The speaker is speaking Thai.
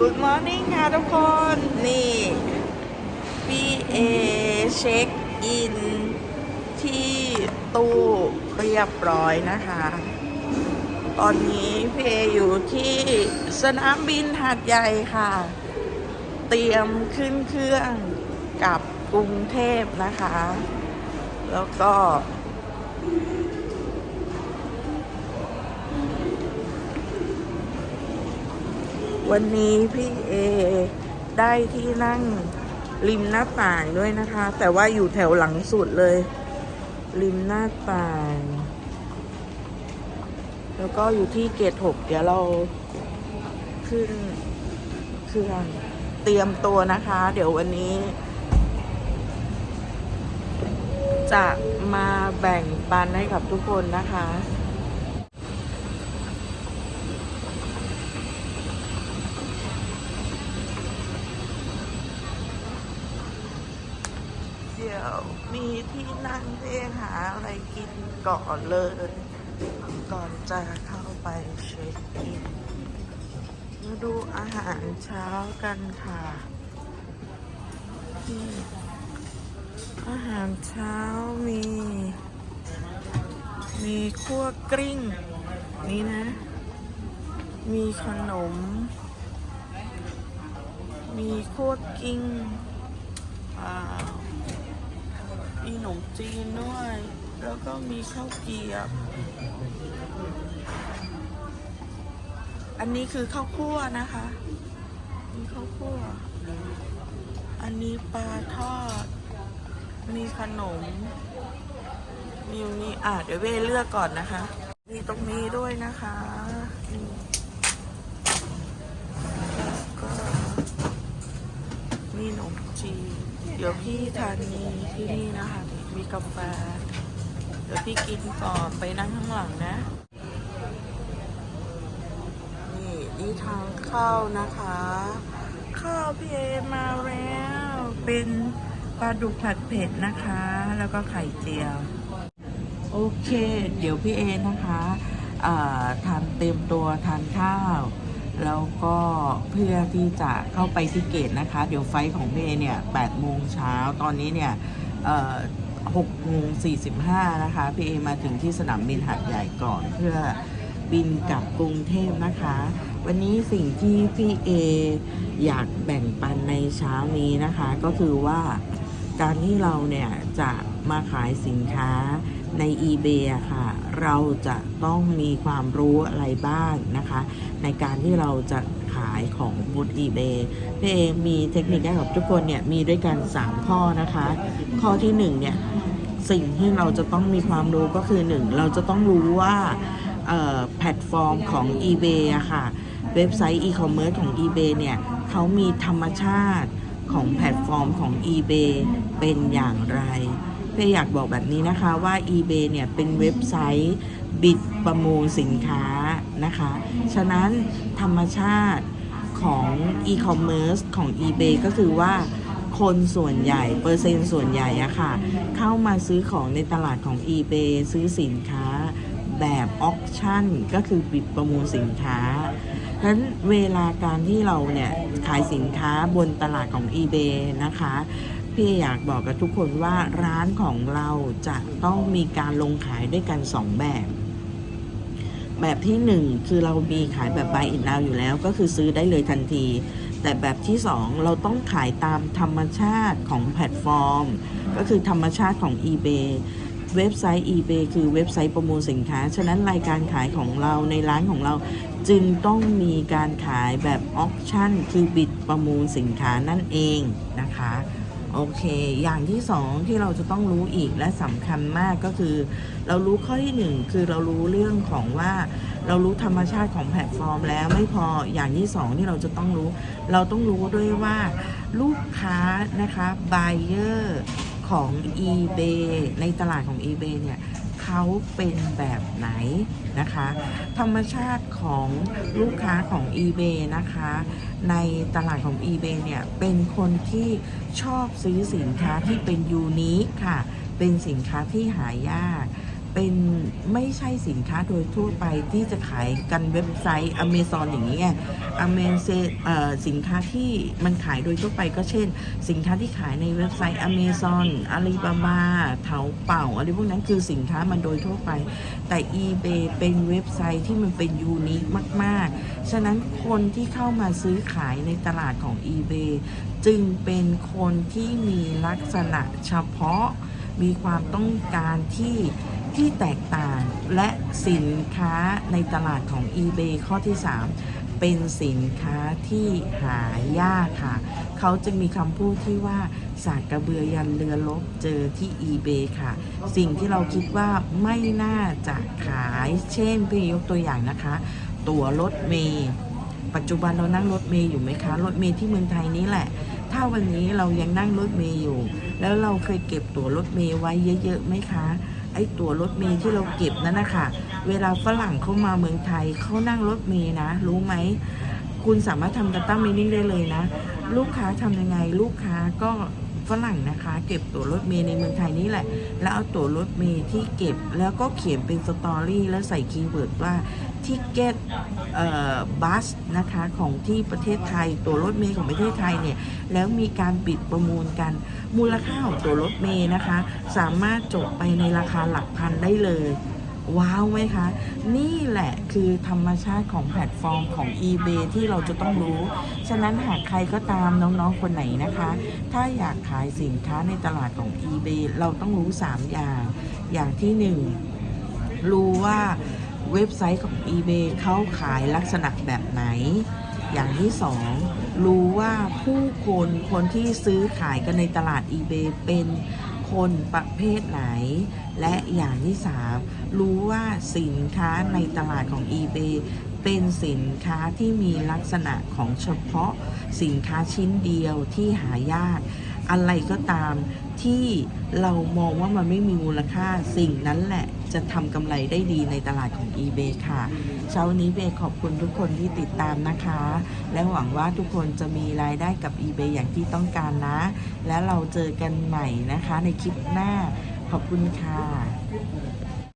Good morning ค่ะทุกคน นี่พี่เอเช็คอินที่ตู้เรียบร้อยนะคะ ตอนนี้พี่เออยู่ที่สนามบินหาดใหญ่ค่ะ เตรียมขึ้นเครื่องกับกรุงเทพนะคะ แล้วก็ วันนี้พี่เอได้ที่นั่งริมหน้าต่างด้วยนะคะ แต่ว่าอยู่แถวหลังสุดเลย ริมหน้าต่าง แล้วก็อยู่ที่เกตหกเดี๋ยวเราขึ้นเครื่องเตรียมตัวนะคะ เดี๋ยววันนี้ จะมาแบ่งปันให้กับทุกคนนะคะ เดี๋ยว มีที่นั่งที่หาอะไรกินก่อนเลย ก่อนจะเข้าไปเช็คอินมาดูอาหารเช้ากันค่ะ อาหารเช้ามี มีคั่วกลิ้ง นี่นะ มีขนม มีคั่วกลิ้งว้าว มีขนมจีนด้วย แล้วก็มีข้าวเกรียบอันนี้คือข้าวคั่วนะคะ มีข้าวคั่ว อันนี้ปลาทอด มีขนม มีมีอะเดี๋ยวเวเลือกก่อนนะคะ มีตรงนี้ด้วยนะคะแล้วก็มีขนมจีน เดี๋ยวพี่ทานนี้ที่นี่นะคะมีกาแฟเดี๋ยวพี่กินก่อนไปนั่งข้างหลังนะ นี่นี่ทางเข้านะคะ ข้าวพี่เอมาแล้ว เป็นปลาดุกผัดเผ็ดนะคะ แล้วก็ไข่เจียว โอเค เดี๋ยวพี่เอนะคะทานเต็มตัวทานข้าว แล้วก็เพื่อที่จะเข้าไปที่เกตนะคะ เดี๋ยวไฟของพี่เอเนี่ย8โมงเช้าตอนนี้เนี่ย6โมง45นะคะพี่เอมาถึงที่สนามบินหาดใหญ่ก่อนเพื่อบินกลับกรุงเทพนะคะ วันนี้สิ่งที่พี่เออยากแบ่งปันในเช้านี้นะคะ ก็คือว่าการที่เราเนี่ยจะมาขายสินค้า ใน eBay อะค่ะ เราจะต้องมีความรู้อะไรบ้างนะคะ ในการที่เราจะขายของบน eBay พี่เองมีเทคนิคให้กับทุกคนเนี่ยมีด้วยกัน 3 ข้อนะคะ ข้อที่1เนี่ยสิ่งที่เราจะต้องมีความรู้ก็คือ 1 เราจะต้องรู้ว่าแพลตฟอร์มของ eBay อะค่ะ เว็บไซต์ e-commerce ของ eBay เนี่ยเขามีธรรมชาติของแพลตฟอร์มของ eBay เป็นอย่างไร เพื่อยากบอกแบบนี้นะคะว่า eBay เนี่ยเป็นเว็บไซต์บิดประมูลสินค้านะคะ ฉะนั้นธรรมชาติของ e-commerce ของ eBay ก็คือว่าคนส่วนใหญ่เปอร์เซ็นต์ส่วนใหญ่อะค่ะ เข้ามาซื้อของในตลาดของ eBay ซื้อสินค้าแบบออคชั่น ก็คือบิดประมูลสินค้าฉะนั้นเวลาการที่เราเนี่ยขายสินค้าบนตลาดของ eBay นะคะ พี่อยากบอกกับทุกคนว่าร้านของเราจะต้องมีการลงขายด้วยกัน2แบบ แบบที่1คือเรามีขายแบบ buy in now อยู่แล้วก็คือซื้อได้เลยทันที แต่แบบที่2เราต้องขายตามธรรมชาติของแพลตฟอร์ม ก็คือธรรมชาติของ eBay เว็บไซต์ eBay คือเว็บไซต์ประมูลสินค้า ฉะนั้นรายการขายของเราในร้านของเราจึงต้องมีการขายแบบออ t ชั่น คือบิดประมูลสินค้านั่นเองนะคะ โอเค อย่างที่สองที่เราจะต้องรู้อีกและสำคัญมากก็คือ เรารู้ข้อที่หนึ่งคือเรารู้เรื่องของว่า เรารู้ธรรมชาติของแพลตฟอร์มแล้วไม่พออย่างที่สองที่เราจะต้องรู้ เราต้องรู้ด้วยว่าลูกค้านะคะไบเออร์ของ eBay ในตลาดของ eBay เนี่ย เขาเป็นแบบไหนนะคะ ธรรมชาติของลูกค้าของ eBay นะคะ ในตลาดของ eBay เนี่ย เป็นคนที่ชอบซื้อสินค้าที่เป็นยูนิคค่ะ เป็นสินค้าที่หายาก เป็นไม่ใช่สินค้าโดยทั่วไปที่จะขายกันเว็บไซต์ Amazon อย่างนี้ไง Amazon เอ่อสินค้าที่มันขายโดยทั่วไปก็เช่น สินค้าที่ขายในเว็บไซต์ Amazon Alibaba เถาเป่าอะไรพวกนั้นคือสินค้ามันโดยทั่วไป แต่ eBay เป็นเว็บไซต์ที่มันเป็นยูนิคมากๆ ฉะนั้นคนที่เข้ามาซื้อขายในตลาดของ eBay จึงเป็นคนที่มีลักษณะเฉพาะมีความต้องการที่ ที่แตกต่างและสินค้าในตลาดของ eBay ข้อที่ 3 เป็นสินค้าที่หายากค่ะ เขาจึงมีคำพูดที่ว่าสากกระเบือยันเรือลบเจอที่ eBay ค่ะ สิ่งที่เราคิดว่าไม่น่าจะขาย เช่นพี่ยกตัวอย่างนะคะ ตั๋วรถเมย์ปัจจุบันเรานั่งรถเมย์อยู่ไหมคะ รถเมย์ที่เมืองไทยนี้แหละถ้าวันนี้เรายังนั่งรถเมย์อยู่ แล้วเราเคยเก็บตั๋วรถเมย์ไว้เยอะๆไหมคะ ไอ้ตั๋วรถเมย์ที่เราเก็บนั่นนะคะเวลาฝรั่งเข้ามาเมืองไทยเขานั่งรถเมย์นะ รู้ไหม คุณสามารถทำดัตต้ามินิ่งได้เลยนะ ลูกค้าทำยังไง ลูกค้าก็ ฝรั่งนะคะ เก็บตั๋วรถเมย์ในเมืองไทยนี่แหละ แล้วเอาตั๋วรถเมย์ที่เก็บแล้วก็เขียนเป็นสตอรี่แล้วใส่คีย์เวิร์ดว่าทิเก็ตบัสนะคะของที่ประเทศไทย ตั๋วรถเมย์ของประเทศไทยเนี่ย แล้วมีการปิดประมูลกัน มูลค่าของตั๋วรถเมย์นะคะ สามารถจบไปในราคาหลักพันได้เลย ว้าวไหมคะ นี่แหละคือธรรมชาติของแพลตฟอร์มของ eBay ที่เราจะต้องรู้ ฉะนั้นหากใครก็ตามน้องๆคนไหนนะคะ ถ้าอยากขายสินค้าในตลาดของ eBay เราต้องรู้ 3 อย่าง อย่างที่ 1 รู้ว่าเว็บไซต์ของ eBay เขาขายลักษณะแบบไหน อย่างที่สองรู้ว่าผู้คนคนที่ซื้อขายกันในตลาด eBay เป็น คนประเภทไหน และอย่างที่สามรู้ว่าสินค้าในตลาดของ eBay เป็นสินค้าที่มีลักษณะของเฉพาะสินค้าชิ้นเดียวที่หายาก อะไรก็ตามที่เรามองว่ามันไม่มีมูลค่าสิ่งนั้นแหละจะทำกำไรได้ดีในตลาดของ eBay ค่ะ เช้านี้เบขอบคุณทุกคนที่ติดตามนะคะ และหวังว่าทุกคนจะมีรายได้กับ eBay อย่างที่ต้องการนะ และเราเจอกันใหม่นะคะในคลิปหน้าขอบคุณค่ะ